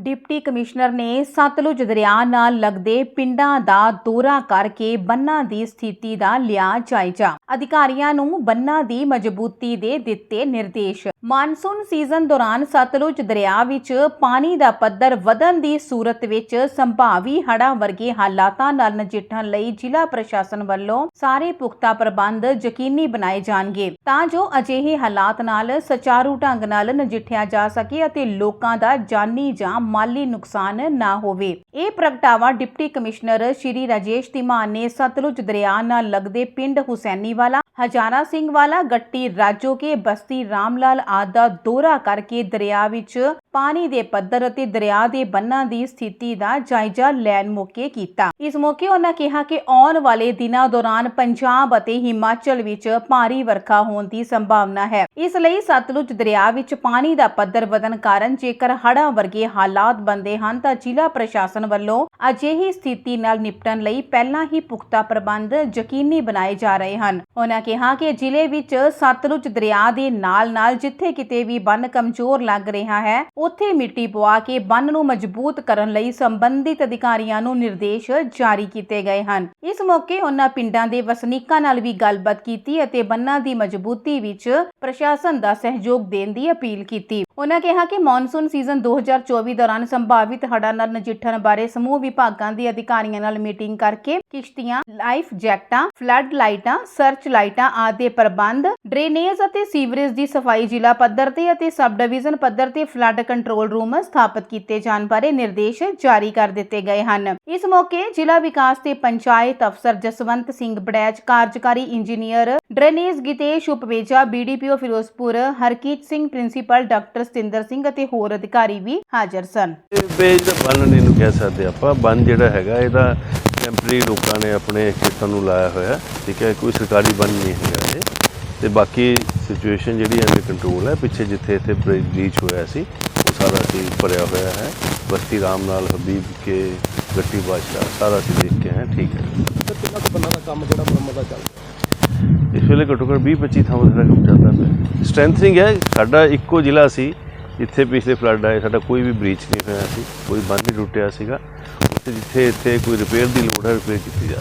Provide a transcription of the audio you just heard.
Deputy commissioner ਨੇ ਸਤਲੁਜ ਦਰਿਆ ਨਾਲ ਲੱਗਦੇ ਪਿੰਡਾਂ ਦਾ ਦੌਰਾ ਕਰਕੇ ਬੰਨਾਂ ਦੀ ਸਥਿਤੀ ਦਾ ਲਿਆ ਜਾਇਜ਼ਾ। ਅਧਿਕਾਰੀਆਂ ਨੂੰ ਬੰਨਾਂ ਦੀ ਮਜ਼ਬੂਤੀ ਦੇ ਦਿੱਤੇ ਨਿਰਦੇਸ਼। ਮਾਨਸੂਨ ਸੀਜ਼ਨ ਦੌਰਾਨ ਸਤਲੁਜ ਦਰਿਆ ਵਿੱਚ ਪਾਣੀ ਦਾ ਪੱਧਰ ਵਧਣ ਦੀ ਸੂਰਤ ਵਿੱਚ ਸੰਭਾਵੀ ਹੜ੍ਹਾਂ ਵਰਗੇ ਹਾਲਾਤਾਂ ਨਾਲ ਨਜਿੱਠਣ ਲਈ ਜ਼ਿਲ੍ਹਾ ਪ੍ਰਸ਼ਾਸਨ ਵੱਲੋਂ ਸਾਰੇ ਪੁਖਤਾ ਪ੍ਰਬੰਧ ਯਕੀਨੀ ਬਣਾਏ ਜਾਣਗੇ। ਤਾਂ ਜੋ ਅਜਿਹੇ ਹਾਲਾਤ ਨਾਲ ਸੁਚਾਰੂ ਢੰਗ ਨਾਲ ਨਜਿੱਠਿਆ ਜਾ ਸਕੇ ਅਤੇ ਲੋਕਾਂ ਦਾ ਜਾਨੀ ਜਾਂ ਮਾਲੀ ਨੁਕਸਾਨ ਨਾ ਹੋਵੇ। ਇਹ ਪ੍ਰਗਟਾਵਾ ਡਿਪਟੀ ਕਮਿਸ਼ਨਰ ਸ਼੍ਰੀ ਰਾਜੇਸ਼ ਤਿਮਾਨ ਨੇ ਸਤਲੁਜ ਦਰਿਆ ਨਾਲ ਲੱਗਦੇ ਪਿੰਡ ਹੁਸੈਨੀ ਹਜ਼ਾਰਾ ਸਿੰਘ ਵਾਲਾ ਗੱਟੀ ਰਾਜੋ ਕੇ ਬਸਤੀ ਰਾਮਲਾਲ ਆਦਿ ਦਾ ਦੌਰਾ ਕਰਕੇ ਦਰਿਆ ਵਿੱਚ ਪਾਣੀ ਦੇ ਪੱਧਰ ਅਤੇ ਦਰਿਆ ਦੇ ਬੰਨਾਂ ਦੀ ਸਥਿਤੀ ਦਾ ਜਾਇਜ਼ਾ ਲੈਣ ਮੌਕੇ ਕੀਤਾ। ਇਸ ਮੌਕੇ ਉਹਨਾਂ ਕਿਹਾ ਕਿ ਆਉਣ ਵਾਲੇ ਦਿਨਾਂ ਦੌਰਾਨ ਪੰਜਾਬ ਅਤੇ ਹਿਮਾਚਲ ਵਿੱਚ ਭਾਰੀ ਵਰਖਾ ਹੋਣ ਦੀ ਸੰਭਾਵਨਾ ਹੈ। ਇਸ ਲਈ ਸਤਲੁਜ ਦਰਿਆ ਵਿੱਚ ਪਾਣੀ ਦਾ ਪੱਧਰ ਵਧਣ ਕਾਰਨ ਜੇਕਰ ਹੜ੍ਹਾਂ ਵਰਗੇ ਹਾਲਾਤ ਬਣਦੇ ਹਨ ਤਾਂ ਜ਼ਿਲ੍ਹਾ ਪ੍ਰਸ਼ਾਸਨ ਵੱਲੋਂ ਅਜਿਹੀ ਸਥਿਤੀ ਨਾਲ ਨਿਪਟਣ ਲਈ ਪਹਿਲਾਂ ਹੀ ਪੁਖਤਾ ਪ੍ਰਬੰਧ ਯਕੀਨੀ ਬਣਾਏ ਜਾ ਰਹੇ ਹਨ। ਉਹਨਾਂ ਕਿਹਾ ਕਿ ਜ਼ਿਲ੍ਹੇ ਵਿੱਚ ਸਤਲੁਜ ਦਰਿਆ ਦੇ ਨਾਲ-ਨਾਲ ਜਿੱਥੇ ਕਿਤੇ ਵੀ ਬੰਨ ਕਮਜ਼ੋਰ ਲੱਗ ਰਿਹਾ ਹੈ, ਉੱਥੇ ਮਿੱਟੀ ਪਵਾ ਕੇ ਬੰਨ ਨੂੰ ਮਜ਼ਬੂਤ ਕਰਨ ਲਈ ਸੰਬੰਧਿਤ ਅਧਿਕਾਰੀਆਂ ਨੂੰ ਨਿਰਦੇਸ਼ ਜਾਰੀ ਕੀਤੇ ਗਏ ਹਨ। ਇਸ ਮੌਕੇ ਉਹਨਾਂ ਪਿੰਡਾਂ ਦੇ ਵਸਨੀਕਾਂ ਨਾਲ ਵੀ ਗੱਲਬਾਤ ਕੀਤੀ ਅਤੇ ਬੰਨਾਂ ਦੀ ਮਜ਼ਬੂਤੀ ਵਿੱਚ ਪ੍ਰਸ਼ਾਸਨ ਦਾ ਸਹਿਯੋਗ ਦੇਣ ਦੀ ਅਪੀਲ ਕੀਤੀ। ਉਹਨਾਂ ਕਿਹਾ ਕਿ ਮੌਨਸੂਨ ਸੀਜ਼ਨ 2024 ਦੌਰਾਨ ਸੰਭਾਵਿਤ ਹੜ੍ਹਾਂ ਨਾਲ ਨਜਿੱਠਣ ਬਾਰੇ ਸਮੂਹ ਵਿਭਾਗਾਂ ਦੇ ਅਧਿਕਾਰੀਆਂ ਨਾਲ ਮੀਟਿੰਗ ਕਰਕੇ ਕਿਸ਼ਤੀਆਂ, ਲਾਈਫ ਜੈਕਟਾਂ, ਫਲੱਡ ਲਾਈਟਾਂ, ਸਰਚ ਲਾਈਟਾਂ ਆਦਿ ਦੇ ਪ੍ਰਬੰਧ, ਡਰੇਨੇਜ ਅਤੇ ਸੀਵਰੇਜ ਦੀ ਸਫ਼ਾਈ ਜ਼ਿਲ੍ਹਾ ਪੱਧਰ ਤੇ ਅਤੇ ਸਬ ਡਿਵੀਜ਼ਨ ਪੱਧਰ ਤੇ ਫਲੱਡ ਕੰਟਰੋਲ ਰੂਮ ਸਥਾਪਿਤ ਕੀਤੇ ਜਾਣ ਬਾਰੇ ਨਿਰਦੇਸ਼ ਜਾਰੀ ਕਰ ਦਿੱਤੇ ਗਏ ਹਨ। ਇਸ ਮੌਕੇ ਜ਼ਿਲ੍ਹਾ ਵਿਕਾਸ ਤੇ ਪੰਚਾਇਤ ਅਫਸਰ ਜਸਵੰਤ ਸਿੰਘ ਬੜੈਚ, ਕਾਰਜਕਾਰੀ engineer drainage Gitesh Upveja BDPO Ferozepur, Harkeet Singh principal doctor Satinder Singh ਅਤੇ ਹੋਰ ਅਧਿਕਾਰੀ ਵੀ ਹਾਜ਼ਰ ਸਨ। ਬੇਜ ਦਾ ਬੰਨ ਇਹਨੂੰ ਕਹਿ ਸਕਦੇ ਆਪਾਂ। ਬੰਨ ਜਿਹੜਾ ਹੈਗਾ, ਇਹਦਾ ਟੈਂਪਰੇਰੀ ਲੋਕਾਂ ਨੇ ਆਪਣੇ ਖੇਤਾਂ ਨੂੰ ਲਾਇਆ ਹੋਇਆ, ਠੀਕ ਹੈ? ਕੋਈ ਸਰਕਾਰੀ ਬੰਨ ਨਹੀਂ ਹੈਗਾ ਇਹ। ਤੇ ਬਾਕੀ ਸਿਚੁਏਸ਼ਨ ਜਿਹੜੀ ਅੰਡਰ ਕੰਟਰੋਲ ਹੈ। ਪਿੱਛੇ ਜਿੱਥੇ ਇੱਥੇ ਬ੍ਰੀਚ ਹੋਇਆ ਸੀ, ਉਹ ਸਾਰਾ ਸੀ ਭਰਿਆ ਹੋਇਆ ਹੈ। ਬਸਤੀ ਰਾਮ ਨਾਲ ਹਬੀਬ ਕੇ ਗੱਟੀ ਬਾਦਸ਼ਾਹ ਸਾਰਾ ਅਸੀਂ ਦੇਖ ਕੇ ਆਏ ਠੀਕ ਹੈ। ਸਰ ਕਿੰਨਾ ਕੁ ਬੰਨਾਂ ਦਾ ਕੰਮ ਜਿਹੜਾ ਮੁਰੰਮਤ ਦਾ ਚੱਲ ਰਿਹਾ? ਇਸ ਵੇਲੇ ਘੱਟੋ ਘੱਟ 20 25 ਥਾਵਾਂ ਦਾ ਕੰਮ ਚੱਲਦਾ ਪਿਆ। ਸਟਰੈਂਥਨਿੰਗ ਹੈ ਸਾਡਾ ਇੱਕੋ ਜ਼ਿਲ੍ਹਾ ਸੀ ਜਿੱਥੇ ਪਿਛਲੇ ਫਲੱਡ ਆਏ ਸਾਡਾ ਕੋਈ ਵੀ ਬ੍ਰੀਚ ਨਹੀਂ ਹੋਇਆ ਸੀ ਕੋਈ ਬੰਨ ਨਹੀਂ ਟੁੱਟਿਆ ਸੀਗਾ। ਉੱਥੇ ਜਿੱਥੇ ਇੱਥੇ ਕੋਈ ਰਿਪੇਅਰ ਦੀ ਲੋੜ ਹੈ ਰਿਪੇਅਰ ਕੀਤੀ ਜਾ